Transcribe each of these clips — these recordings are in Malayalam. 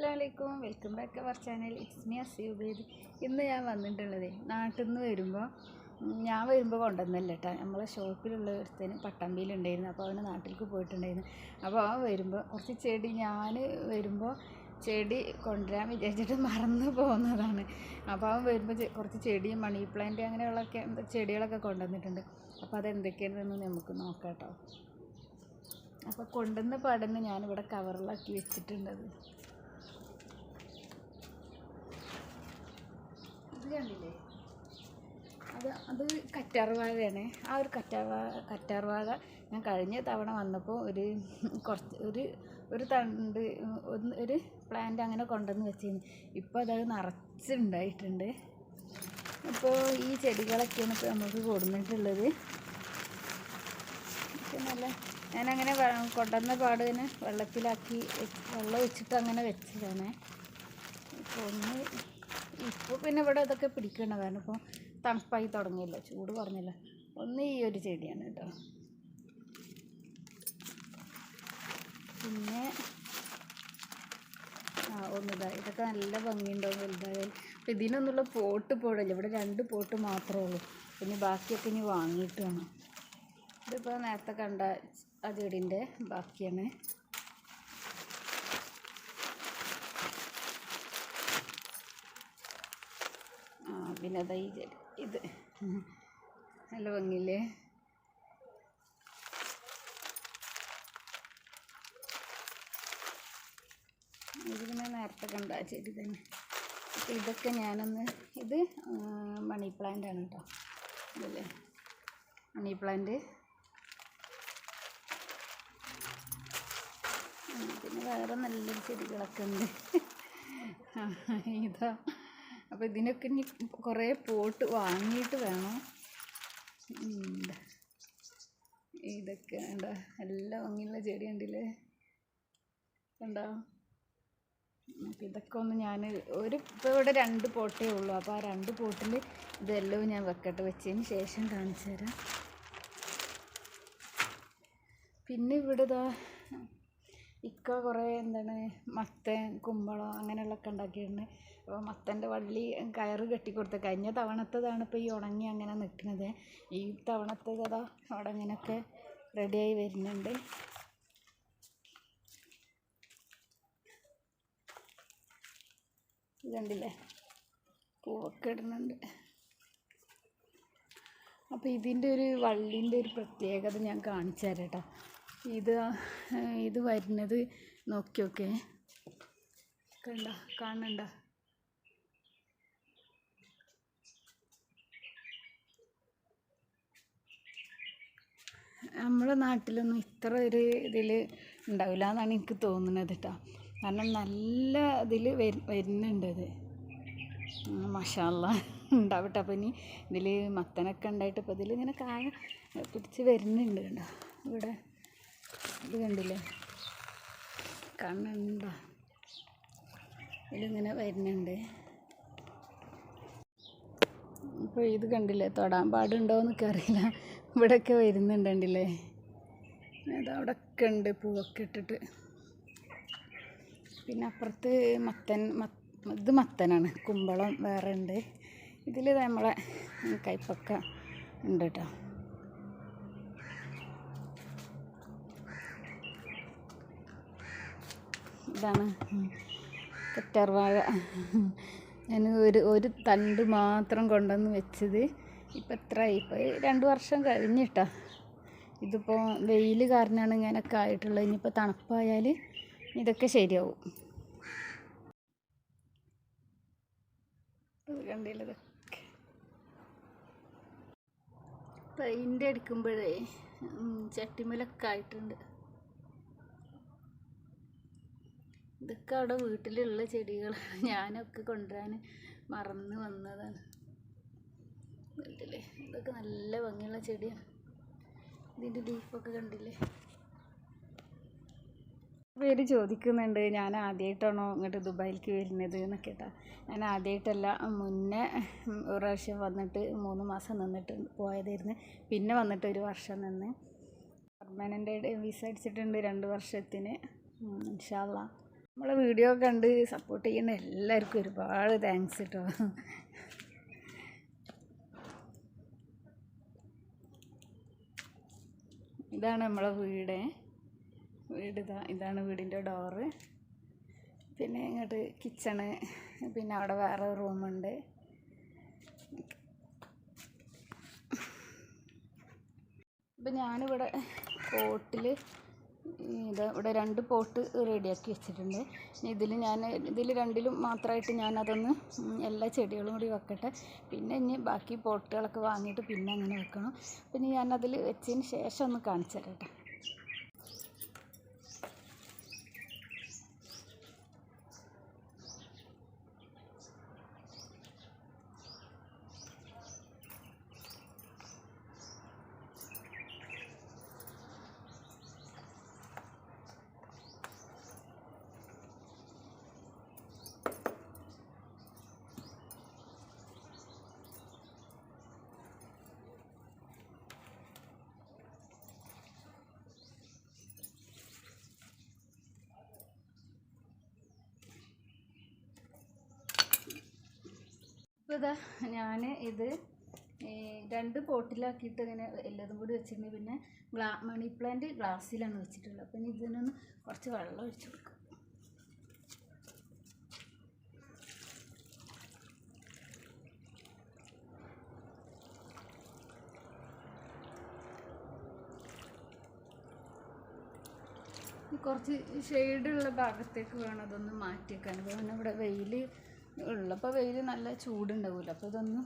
അസ്സാമലൈക്കും welcome back our channel. It's me Aseebed. ഇന്ന് ഞാൻ വന്നിട്ടുള്ളത് നാട്ടിൽ നിന്ന് വരുമ്പോൾ ഞാൻ വരുമ്പോൾ കൊണ്ടുവന്നല്ല കേട്ടോ നമ്മളെ ഷോപ്പിലുള്ള ഒരുത്തന് പട്ടാമ്പിയിലുണ്ടായിരുന്നു. അപ്പോൾ അവന് നാട്ടിലേക്ക് പോയിട്ടുണ്ടായിരുന്നു. അപ്പോൾ അവൻ വരുമ്പോൾ കുറച്ച് ചെടി ഞാൻ വരുമ്പോൾ ചെടി കൊണ്ടുവരാൻ വിചാരിച്ചിട്ട് മറന്നു പോകുന്നതാണ്. അപ്പോൾ അവൻ വരുമ്പോൾ കുറച്ച് ചെടിയും മണി പ്ലാന്റ് അങ്ങനെയുള്ളൊക്കെ ചെടികളൊക്കെ കൊണ്ടുവന്നിട്ടുണ്ട്. അപ്പോൾ അതെന്തൊക്കെയാണെന്ന് നമുക്ക് നോക്കാം കേട്ടോ അപ്പോൾ കൊണ്ടുവന്ന പാടുന്ന ഞാനിവിടെ കവറിലാക്കി വെച്ചിട്ടുണ്ടത്. കണ്ടില്ലേ? അത് അത് കറ്റാർവാഴയാണ് ആ ഒരു കറ്റാർവാ കറ്റാർവാഴ ഞാൻ കഴിഞ്ഞ തവണ വന്നപ്പോൾ ഒരു കുറച്ച് ഒരു ഒരു തണ്ട് ഒന്ന് ഒരു പ്ലാന്റ് അങ്ങനെ കൊണ്ടുവന്ന് വെച്ചിരുന്നു. ഇപ്പോൾ അതത് നിറച്ചുണ്ടായിട്ടുണ്ട്. അപ്പോൾ ഈ ചെടികളൊക്കെയാണ് ഇപ്പോൾ നമുക്ക് കൊടുത്തിട്ടുള്ളത് നല്ല ഞാനങ്ങനെ കൊണ്ടുവന്ന പാട് തന്നെ വെള്ളത്തിലാക്കി വെള്ളം ഒഴിച്ചിട്ട് അങ്ങനെ വെച്ചതാണ്. ഇപ്പോൾ ഒന്ന് ഇപ്പോൾ പിന്നെ ഇവിടെ ഇതൊക്കെ പിടിക്കണം കാരണം ഇപ്പോൾ തണുപ്പായി തുടങ്ങിയില്ല ചൂട് കുറഞ്ഞില്ല. ഒന്ന് ഈ ഒരു ചെടിയാണ് കേട്ടോ. പിന്നെ ആ ഒന്നിതാ ഇതൊക്കെ നല്ല ഭംഗിയുണ്ടാവും വലുതായാലും അപ്പോൾ ഇതിനൊന്നുള്ള പോട്ട് പോടില്ല ഇവിടെ രണ്ട് പോട്ട് മാത്രമേ ഉള്ളൂ. പിന്നെ ബാക്കിയൊക്കെ ഇനി വാങ്ങിയിട്ട് വേണം ഇതിപ്പോൾ നേരത്തെ കണ്ട ആ ചെടീന്റെ ബാക്കിയാണ്. പിന്നെ അതാ ഇത്. നല്ല ഭംഗിയില്ലേ? ഇതിനെ നേരത്തെ കണ്ട ചെടി തന്നെ. അപ്പോൾ ഇതൊക്കെ ഞാനൊന്ന് ഇത് മണി പ്ലാന്റ് ആണ് കേട്ടോ അതല്ലേ മണി പ്ലാന്റ്. പിന്നെ വേറെ നല്ലൊരു ചെടികളൊക്കെ ഉണ്ട്. ഇതാ. അപ്പോൾ ഇതിനൊക്കെ ഇനി കുറേ പോട്ട് വാങ്ങിയിട്ട് വേണം. ഇതൊക്കെ വേണ്ട എല്ലാം ഭംഗിയുള്ള ചെടി ഉണ്ടല്ലേ കണ്ടോ? അപ്പം ഇതൊക്കെ ഒന്ന് ഞാൻ ഒരു ഇപ്പോൾ ഇവിടെ രണ്ട് പോട്ടേ ഉള്ളൂ. അപ്പോൾ ആ രണ്ട് പോട്ടിൽ ഇതെല്ലാം ഞാൻ വെക്കട്ടെ. വെച്ചതിന് ശേഷം കാണിച്ചു തരാം. പിന്നെ ഇവിടെ ഇതാ ഇക്ക കുറേ എന്താണ് മത്തൻ കുമ്പളം അങ്ങനെയുള്ളതൊക്കെ ഉണ്ടാക്കിയിട്ടുണ്ട്. അപ്പോൾ മത്തന്റെ വള്ളി കയറ് കെട്ടിക്കൊടുത്ത് കഴിഞ്ഞ തവണത്തതാണ് ഇപ്പോൾ ഈ ഉണങ്ങി അങ്ങനെ നിൽക്കുന്നത്. ഈ തവണത്തെ അതാ അവിടെ റെഡിയായി വരുന്നുണ്ട്. ഇത് കണ്ടില്ലേ? പൂവൊക്കെ ഇടുന്നുണ്ട്. അപ്പോൾ ഇതിന്റെ ഒരു വള്ളിന്റെ ഒരു പ്രത്യേകത ഞാൻ കാണിച്ചു തരാം കേട്ടോ. ഇത് ഇത് വരുന്നത് നോക്കി നോക്കേ കണ്ട? കാണണ്ട നമ്മുടെ നാട്ടിലൊന്നും ഇത്ര ഒരു ഇതിൽ ഉണ്ടാവില്ല എന്നാണ് എനിക്ക് തോന്നുന്നത് കേട്ടോ കാരണം നല്ല ഇതിൽ വരുന്നുണ്ട് ഇത് മഷാല്ല ഉണ്ടാവട്ടെ. അപ്പം ഇനി ഇതിൽ മത്തനൊക്കെ ഉണ്ടായിട്ട് ഇപ്പോൾ ഇതിലിങ്ങനെ കായ പിടിച്ച് വരുന്നുണ്ട് കണ്ടോ. ഇവിടെ ഇത് കണ്ടില്ലേ? കണ്ണുണ്ടോ ഇതിലിങ്ങനെ വരുന്നുണ്ട്. ഇപ്പോൾ ഇത് കണ്ടില്ലേ? തൊടാൻ പാടുണ്ടോ എന്നൊക്കെ അറിയില്ല. ഇവിടെയൊക്കെ വരുന്നുണ്ട് കണ്ടില്ലേ? അത് അവിടെയൊക്കെ ഉണ്ട് പൂവൊക്കെ ഇട്ടിട്ട്. പിന്നെ അപ്പുറത്ത് മത്തൻ ഇത് മത്തനാണ്. കുമ്പളം വേറെ ഉണ്ട്. ഇതിൽ നമ്മളെ കൈപ്പക്ക ഉണ്ട് കേട്ടോ. ഇതാണ്. കറ്റാർവാഴ ഞാൻ ഒരു ഒരു തണ്ട് മാത്രം കൊണ്ടുവന്ന് വെച്ചത് ഇപ്പം എത്ര ഇപ്പോൾ രണ്ട് വർഷം കഴിഞ്ഞിട്ടാ ഇതിപ്പോൾ വെയിൽ കാരണമാണ് ഇങ്ങനെയൊക്കെ ആയിട്ടുള്ളത്. ഇനിയിപ്പോൾ തണുപ്പായാൽ ഇതൊക്കെ ശരിയാവും. കണ്ടില്ല ഇതൊക്കെ? പെയിന്റ് അടിക്കുമ്പോഴേ ചട്ടിമലൊക്കെ ആയിട്ടുണ്ട്. ഇതൊക്കെ അവിടെ വീട്ടിലുള്ള ചെടികൾ ഞാനൊക്കെ കൊണ്ടുവരാൻ മറന്നു വന്നതാണ്. കണ്ടില്ലേ ഇതൊക്കെ നല്ല ഭംഗിയുള്ള ചെടിയാണ് ഇതിന്റെ ലീഫൊക്കെ കണ്ടില്ലേ? പേര് ചോദിക്കുന്നുണ്ട്. ഞാൻ ആദ്യമായിട്ടാണോ ഇങ്ങോട്ട് ദുബായിലേക്ക് വരുന്നത് എന്നൊക്കെ കേട്ടോ. ഞാൻ ആദ്യമായിട്ടല്ല മുന്നേ ഒരു പ്രാവശ്യം വന്നിട്ട് മൂന്ന് മാസം നിന്നിട്ട് പോയതായിരുന്നു. പിന്നെ വന്നിട്ട് ഒരു വർഷം നിന്ന്. പെർമനന്റ് വിസ അടിച്ചിട്ടുണ്ട് രണ്ട് വർഷത്തിന്. ഇൻഷാല്ല നമ്മളെ വീഡിയോ കണ്ട് സപ്പോർട്ട് ചെയ്യുന്ന എല്ലാവർക്കും ഒരുപാട് താങ്ക്സ് കേട്ടോ ഇതാണ് നമ്മളെ വീട്. വീട് ഇതാ ഇതാണ് വീടിന്റെ ഡോറ് പിന്നെ ഇങ്ങോട്ട് കിച്ചണ് പിന്നെ അവിടെ വേറെ റൂമുണ്ട് ഇപ്പം ഞാനിവിടെ പോട്ടിൽ ഇത് ഇവിടെ രണ്ട് പോട്ട് റെഡിയാക്കി വെച്ചിട്ടുണ്ട്. ഇതിൽ ഞാൻ ഇതിൽ രണ്ടിലും മാത്രമായിട്ട് ഞാനതൊന്ന് എല്ലാ ചെടികളും കൂടി വെക്കട്ടെ. പിന്നെ ഇനി ബാക്കി പോട്ടുകളൊക്കെ വാങ്ങിയിട്ട് പിന്നെ അങ്ങനെ വെക്കണം. പിന്നെ ഞാനതിൽ വെച്ചതിന് ശേഷം ഒന്ന് കാണിച്ചു തരാം കേട്ടോ. ഇപ്പോൾ ഇതാ ഞാൻ ഇത് രണ്ട് പോട്ടിലാക്കിയിട്ട് ഇങ്ങനെ എല്ലാതും കൂടി വെച്ചിട്ടുണ്ട് പിന്നെ ഗ്ലാ മണി പ്ലാന്റ് ഗ്ലാസ്സിലാണ് വെച്ചിട്ടുള്ളത്. അപ്പം ഇതിനൊന്ന് കുറച്ച് വെള്ളം ഒഴിച്ചു കൊടുക്കാം. കുറച്ച് ഷെയ്ഡുള്ള ഭാഗത്തേക്ക് വേണം അതൊന്ന് മാറ്റി വെക്കാൻ കാരണം ഇവിടെ വെയിൽ ഉള്ളപ്പോൾ വെയിൽ നല്ല ചൂടുണ്ടാവില്ല അപ്പോൾ ഇതൊന്ന്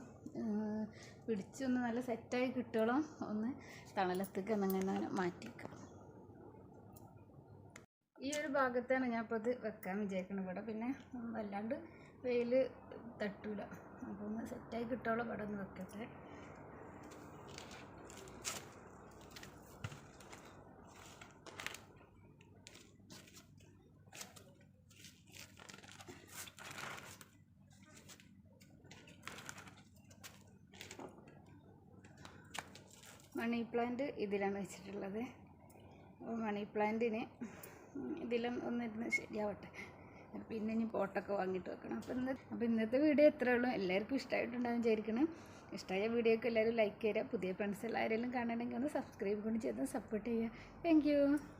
പിടിച്ചൊന്ന് നല്ല സെറ്റായി കിട്ടോളം ഒന്ന് തണലത്തേക്ക് എന്നങ്ങനെ മാറ്റി വെക്കാം ഈ ഒരു ഭാഗത്താണ് ഞാൻ ഇപ്പോൾ ഇത് വെക്കാൻ വിചാരിക്കുന്നത് ഇവിടെ പിന്നെ വല്ലാണ്ട് വെയിൽ തട്ടൂല. അപ്പോൾ ഒന്ന് സെറ്റായി കിട്ടോളം ഇവിടെ ഒന്ന് വെക്കട്ടെ. മണി പ്ലാന്റ് ഇതിലാണ് വെച്ചിട്ടുള്ളത്. മണി പ്ലാന്റിന് ഇതിലും ഒന്നിരുന്ന് ശരിയാവട്ടെ. പിന്നെ ഇനി പോട്ടൊക്കെ വാങ്ങിയിട്ട് വെക്കണം. അപ്പോൾ ഇന്ന് അപ്പോൾ ഇന്നത്തെ വീഡിയോ എത്ര ഉള്ളൂ. എല്ലാവർക്കും ഇഷ്ടമായിട്ടുണ്ടാകും വിചാരിക്കണം. ഇഷ്ടമായ വീഡിയോക്ക് എല്ലാവരും ലൈക്ക് ചെയ്യുക. പുതിയ ഫ്രണ്ട്സ് എല്ലാവരെയും കാണണമെങ്കിൽ ഒന്ന് സബ്സ്ക്രൈബ് കൂടി ചെയ്ത് സപ്പോർട്ട് ചെയ്യുക. താങ്ക്